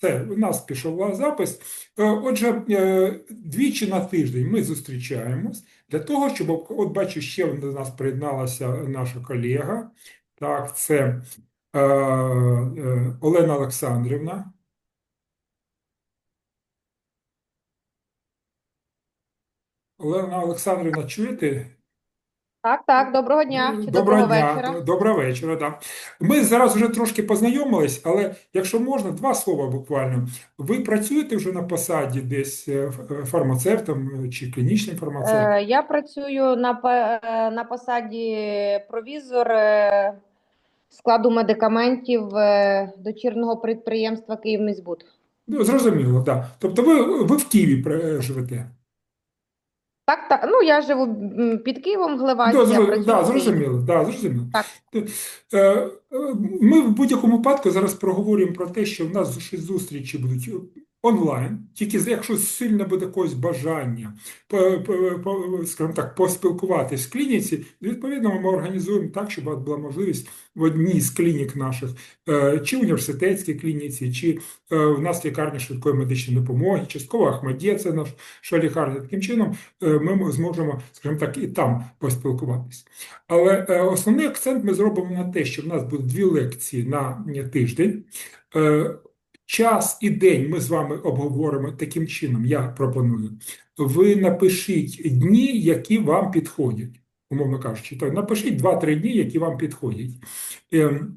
Це у нас пішов запис. Е, Отже, е, двічі на тиждень ми зустрічаємось для того, щоб от бачу, ще до нас приєдналася наша колега. Так, це е, е, Олена Олександрівна. Олена Олександрівна, чуєте? Так, так, доброго дня чи доброго дня, вечора. доброго вечора. Да. Ми зараз вже трошки познайомились, але якщо можна, два слова буквально. Ви працюєте вже на посаді десь е, фармацевтом е, чи клінічним фармацевтом? Е, Я працюю на, е, на посаді провізор е, складу медикаментів е, дочірного підприємства «Київміськбуд». Ну, зрозуміло, так. Да. Тобто ви, ви в Києві живете? Так. Ну, я живу під Києвом, Глеваці, Да, я зро- да, зрозуміло, да, зрозуміло. Так. Е, е, Ми в будь-якому випадку зараз проговорюємо про те, що в нас зу- зустрічі будуть онлайн, тільки якщо сильно буде якось бажання, скажімо так, поспілкуватись в клініці, відповідно, ми організуємо так, щоб була можливість в одній з клінік наших, е, чи університетській клініці, чи е, в нас лікарня швидкої медичної допомоги, частково Ахмадє, це наша лікарня. Таким чином е, ми зможемо, скажімо так, і там поспілкуватись. Але основний акцент ми зробимо на те, що в нас буде дві лекції на тиждень. Час і день ми з вами обговоримо таким чином. Я пропоную. Ви напишіть дні, які вам підходять, умовно кажучи. То напишіть 2-3 дні, які вам підходять. Ем,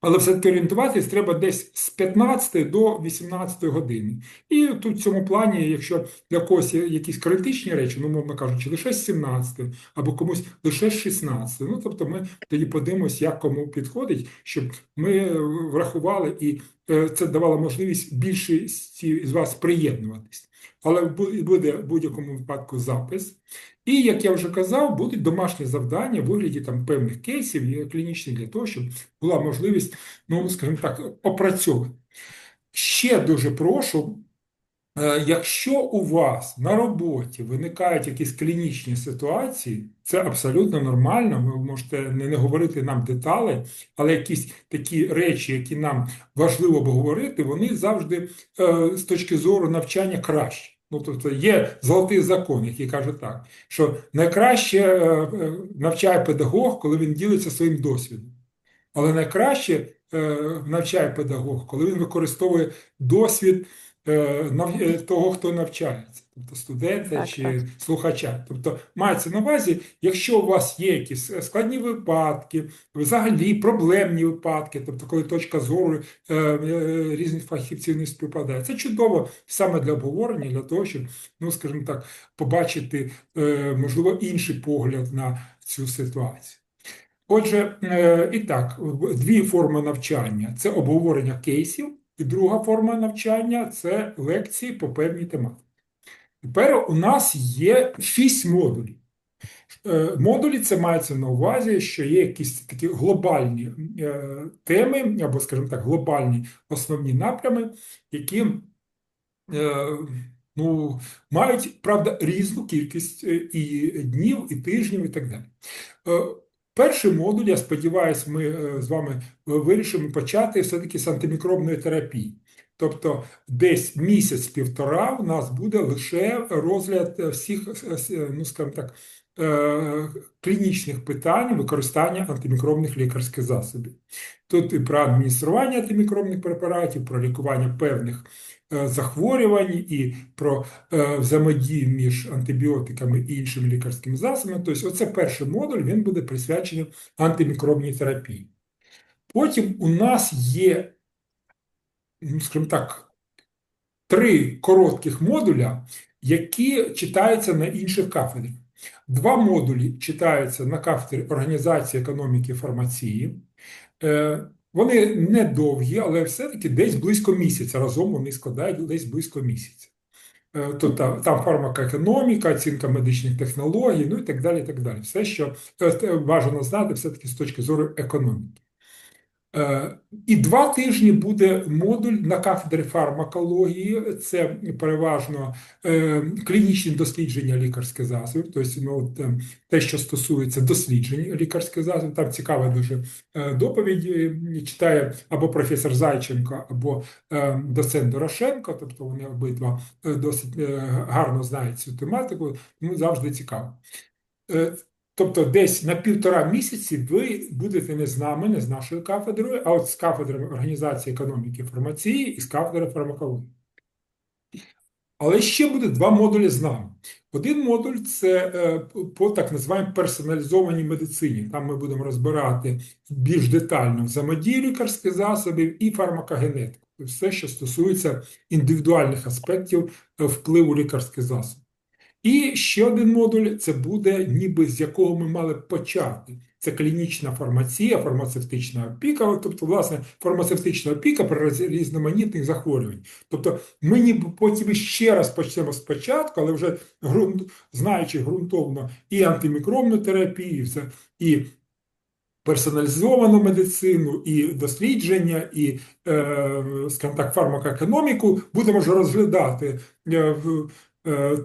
Але все-таки орієнтуватись треба десь з 15 до 18 години. І тут в цьому плані, якщо для когось є якісь критичні речі, ну, мовно кажучи, лише з 17 або комусь лише з 16. Ну, тобто ми тоді подивимось, як кому підходить, щоб ми е, врахували і е, це давало можливість більшості з вас приєднуватись. Але буде в будь-якому випадку запис. І, як я вже казав, будуть домашні завдання в вигляді там певних кейсів клінічних для того, щоб була можливість, ну, скажімо так, опрацьовувати. Ще дуже прошу, якщо у вас на роботі виникають якісь клінічні ситуації, це абсолютно нормально. Ви можете не, не говорити нам деталі, але якісь такі речі, які нам важливо обговорити, вони завжди е, з точки зору навчання краще. Ну, тобто є золотий закон, який каже так, що найкраще е, е, навчає педагог, коли він ділиться своїм досвідом. Але найкраще е, навчає педагог, коли він використовує досвід е, е, того, хто навчається, тобто студента Так, чи так. слухача. Тобто мається на увазі, якщо у вас є якісь е, складні випадки, взагалі проблемні випадки, тобто коли точка зору е, е, різних фахівців не співпадає, це чудово саме для обговорення, для того, щоб, ну скажімо так, побачити, е, можливо, інший погляд на цю ситуацію. Отже, е, і так, дві форми навчання це обговорення кейсів, і друга форма навчання це лекції по певній тематиці. Тепер у нас є шість модулів. Е, Модулі це мається на увазі, що є якісь такі глобальні е, теми, або, скажімо так, глобальні основні напрями, які е, ну, мають, правда, різну кількість і днів, і тижнів, і так далі. Перший модуль, я сподіваюся, ми е, з вами е, вирішимо почати все-таки з антимікробної терапії. Тобто десь місяць-півтора у нас буде лише розгляд е, всіх, ну скажімо так, клінічних питань використання антимікробних лікарських засобів. Тут і про адміністрування антимікробних препаратів, про лікування певних е, захворювань і про е, взаємодію між антибіотиками і іншими лікарськими засобами. Тобто, оце перший модуль, він буде присвячений антимікробній терапії. Потім у нас є, ну, скажімо так, три коротких модуля, які читаються на інших кафедрах. Два модулі читаються на кафедрі організації економіки фармації. Е, Вони недовгі, але все-таки десь близько місяця. Разом вони складають десь близько місяця. Е, там, там фармакоекономіка, оцінка медичних технологій, ну і так далі. і так далі. Все, що е, бажано знати, все-таки з точки зору економіки. Е, І два тижні буде модуль на кафедрі фармакології. Це переважно е, клінічні дослідження лікарських засобів, тобто ну, е, те, що стосується досліджень лікарських засобів. Там цікава дуже доповідь читає або професор Зайченко, або доцент Дорошенко, тобто вони обидва досить гарно знають цю тематику, тому завжди цікаво. Тобто десь на півтора місяці ви будете не з нами, не з нашою кафедрою, а от з кафедри організації економіки фармації і з кафедри фармакології. Але ще буде два модулі з нами. Один модуль це е, по так називаємо персоналізованій медицині. Там ми будемо розбирати більш детально взаємодію лікарських засобів і фармакогенетику. Все, що стосується індивідуальних аспектів е, впливу лікарських засобів. І ще один модуль це буде, ніби з якого ми мали почати. Це клінічна фармація, фармацевтична опіка, тобто, власне, фармацевтична опіка при різноманітних захворювань. Тобто, ми ніби потім ще раз почнемо спочатку, але вже ґрунт, знаючи ґрунтовно і антимікробну терапію, і все, і персоналізовану медицину, і дослідження, і, е, скажімо так, фармакоекономіку, будемо ж розглядати е,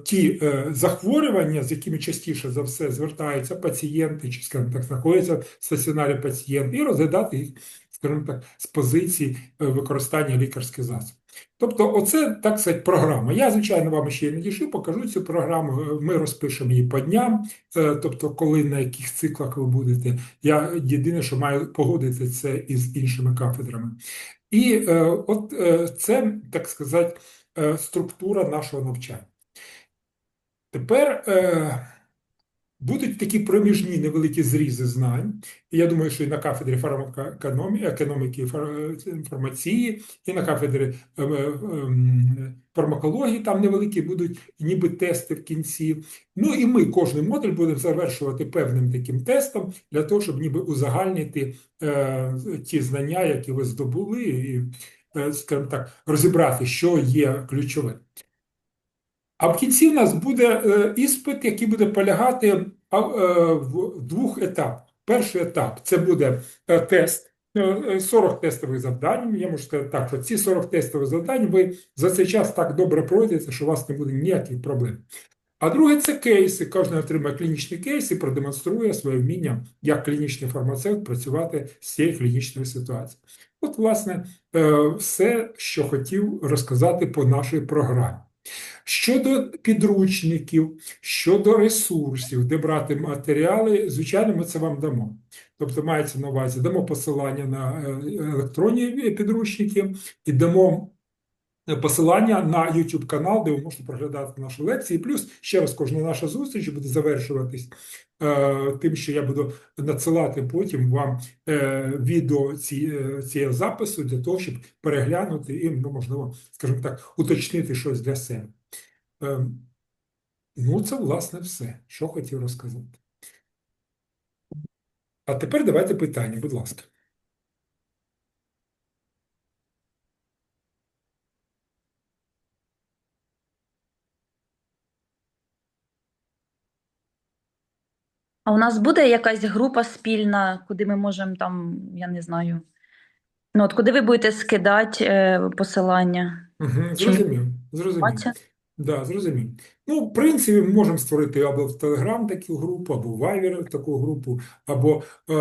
ті е, захворювання, з якими частіше за все звертаються пацієнти, чи, скажімо так, знаходяться в стаціонарі пацієнти, і розглядати їх, скажімо так, з позиції е, використання лікарських засобів. Тобто, оце, так сказати, програма. Я, звичайно, вам ще й надішлю, покажу цю програму. Е, Ми розпишемо її по дням, е, тобто, коли на яких циклах ви будете. Я єдине, що маю погодити це із іншими кафедрами. І е, от е, це, так сказати, е, структура нашого навчання. Тепер е, будуть такі проміжні невеликі зрізи знань. І я думаю, що і на кафедрі фармакоекономії, економіки і фар- і на кафедрі е, е, ем, фармакології там невеликі будуть ніби тести в кінці. Ну і ми кожний модуль будемо завершувати певним таким тестом для того, щоб ніби узагальнити е, ті знання, які ви здобули, і, е, скажімо так, розібрати, що є ключовим. А в кінці в нас буде е, іспит, який буде полягати е, в двох етапах. Перший етап це буде е, тест, е, е, 40 тестових завдань. Я можу сказати так, що ці 40 тестових завдань ви за цей час так добре пройдете, що у вас не буде ніяких проблем. А друге це кейси. Кожен отримає клінічний кейс і продемонструє своє вміння як клінічний фармацевт працювати з цією клінічною ситуацією. От, власне, все, що хотів розказати по нашій програмі. Щодо підручників, щодо ресурсів, де брати матеріали, звичайно, ми це вам дамо. Тобто, мається на увазі, дамо посилання на е, електронні підручники і дамо посилання на YouTube канал, де ви можете проглядати наші лекції. Плюс ще раз кожна наша зустріч буде завершуватись е, тим, що я буду надсилати потім вам е, відео ці, е, цієї запису для того, щоб переглянути і, ну, можливо, скажімо так, уточнити щось для себе. Е, ну, це власне все, що хотів розказати. А тепер давайте питання, будь ласка. А у нас буде якась група спільна, куди ми можемо там, я не знаю. Ну, от куди ви будете скидати е, посилання? Угу, зрозумів, зрозумів. Бачите? Да, зрозумів. Ну, в принципі, ми можемо створити або в Telegram таку групу, або в Viber таку групу, або е,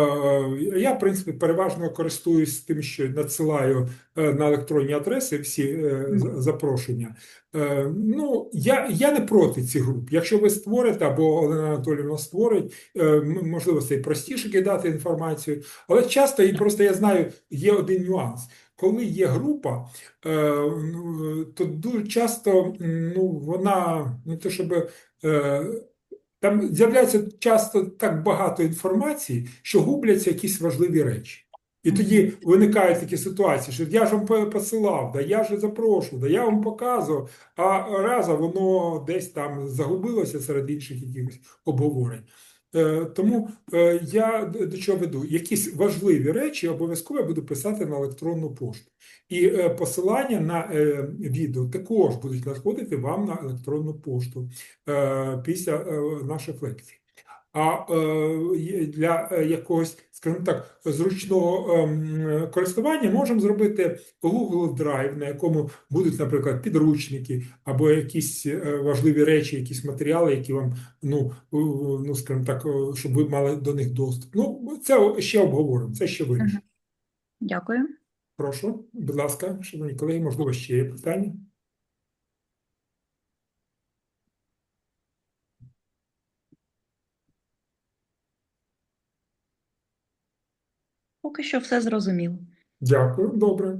я, в принципі, переважно користуюсь тим, що надсилаю е, на електронні адреси всі е, запрошення. Е, ну, я, я не проти цих груп. Якщо ви створите, або Олена Анатоліївна створить, е, можливо, це і простіше кидати інформацію, але часто, і просто я знаю, є один нюанс. Коли є група, е, то дуже часто ну, вона не те, щоб е, там з'являється часто так багато інформації, що губляться якісь важливі речі. І тоді виникають такі ситуації, що я ж вам посилав, да я ж запрошував, да я вам показував, а разом воно десь там загубилося серед інших якихось обговорень. Е, Тому е, я до чого веду? Якісь важливі речі обов'язково я буду писати на електронну пошту. І е, посилання на відео також будуть надходити вам на електронну пошту після наших лекцій. А е, для е, якогось, скажімо так, зручного ем, користування можемо зробити Google Drive, на якому будуть, наприклад, підручники або якісь е, важливі речі, якісь матеріали, які вам, ну, ну скажімо так, щоб ви мали до них доступ. Ну, це ще обговоримо, це ще вирішимо. Дякую. Прошу, будь ласка, шановні колеги, можливо, ще є питання? Поки що все зрозуміло. Дякую, добре.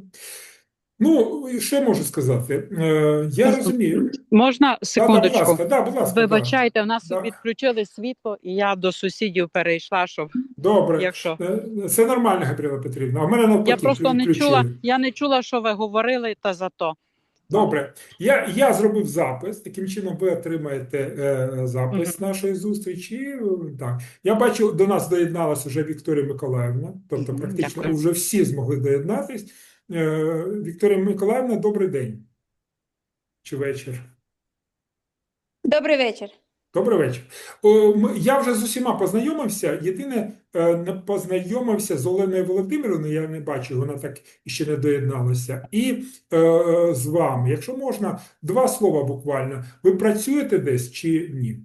Ну, і що можу сказати? Е, Я розумію. Можна Да, да, будь ласка, да, будь ласка, да. Вибачайте, у нас Да. відключили світло, і я до сусідів перейшла, щоб Добре. якщо. Це нормально, Габріла Петрівна. А в мене навпаки Я просто не відключили. чула, я не чула, що ви говорили, та зато. Добре, я, я зробив запис. Таким чином, ви отримаєте е, запис нашої зустрічі. Так, я бачу, до нас доєдналася вже Вікторія Миколаївна. Тобто, практично дякую. вже всі змогли доєднатись. Е, Вікторія Миколаївна, добрий день чи вечір. Добрий вечір. Добрий вечір. Я вже з усіма познайомився. Єдине, е, не познайомився з Оленою Володимирівною, я не бачу, вона так ще не доєдналася. І е, з вами, якщо можна, два слова буквально. Ви працюєте десь чи ні?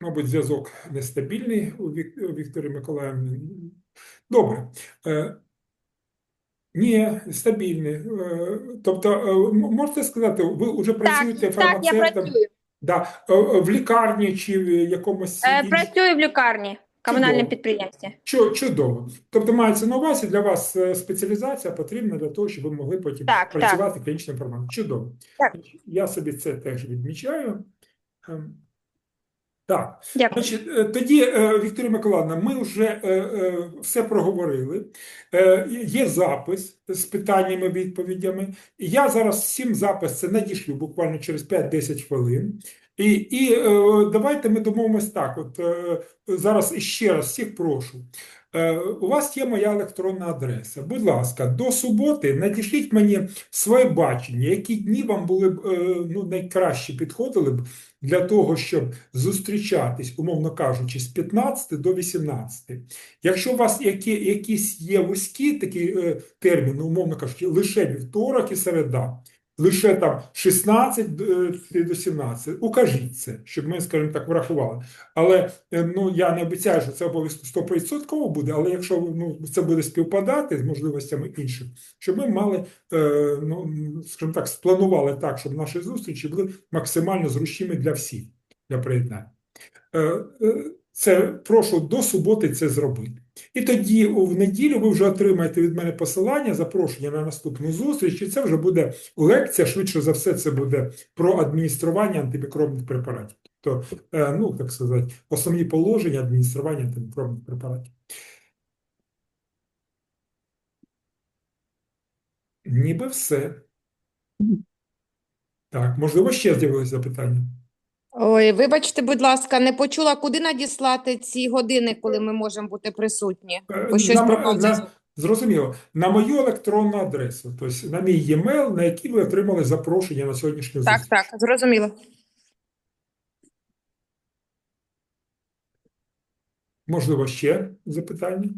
Мабуть, зв'язок нестабільний у Вік- у Вікторії Миколаївни. Добре. Ні, стабільний. Е, Тобто, е, можете сказати, ви вже працюєте Так, так, я фармацевтом працюю. да, е, в лікарні чи в якомусь Е. Працюю в лікарні, комунальному підприємстві. Чудово. Тобто мається на увазі, для вас спеціалізація потрібна для того, щоб ви могли потім Так, так. працювати клінічним фармаком. Чудово. Так. Я собі це теж відмічаю. Так. Дякую. Значить, е, тоді, е, Вікторія Миколаївна, ми вже е, все проговорили. Є запис з питаннями, відповідями. Я зараз всім запис це надішлю буквально через 5-10 хвилин. І, і давайте ми домовимось так. От зараз іще раз всіх прошу. Е, У вас є моя електронна адреса. Будь ласка, до суботи надішліть мені своє бачення, які дні вам були б е, ну, найкраще підходили б для того, щоб зустрічатись, умовно кажучи, з 15 до 18. Якщо у вас які, якісь є вузькі такі е, терміни, умовно кажучи, лише вівторок і середа, лише там 16 е, до 17, укажіть це, щоб ми, скажімо так, врахували. Але е, ну, я не обіцяю, що це обов'язково 100% буде, але якщо ну, це буде співпадати з можливостями інших, щоб ми мали, е, ну, скажімо так, спланували так, щоб наші зустрічі були максимально зручними для всіх, для приєднання. Це прошу до суботи це зробити. І тоді в неділю ви вже отримаєте від мене посилання, запрошення на наступну зустріч, і це вже буде лекція, швидше за все, це буде про адміністрування антимікробних препаратів. Тобто, ну, так сказати, основні положення адміністрування антимікробних препаратів. Ніби все. Так, можливо, ще з'явилися запитання. Ой, вибачте, будь ласка, не почула, куди надіслати ці години, коли ми можемо бути присутні. Е, Бо щось на, пропав на, зв'язок. зрозуміло. На мою електронну адресу, тобто на мій e-mail, на який ви отримали запрошення на сьогоднішню Так, зустріч. так, зрозуміло. Можливо, ще запитання?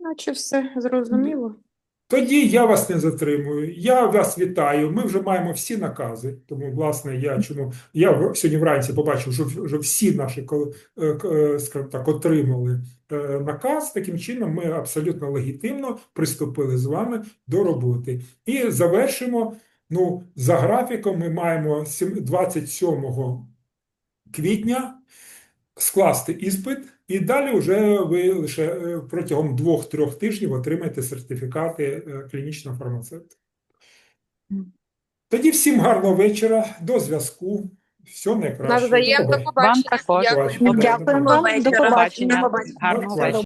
Наче все зрозуміло. Тоді я вас не затримую. Я вас вітаю. Ми вже маємо всі накази. Тому, власне, я чому я сьогодні вранці побачив, що вже всі наші е, е, скажімо так, отримали е, наказ. Таким чином, ми абсолютно легітимно приступили з вами до роботи. І завершимо. Ну, за графіком, ми маємо 27 квітня скласти іспит, і далі вже ви лише е, протягом двох-трьох тижнів отримаєте сертифікати е, клінічного фармацевта. Тоді всім гарного вечора, до зв'язку. Все найкращого. Навзаєм, До до побачення. Вам також. Дякую. Дякуємо вам. До До побачення. побачення. Гарного вечора.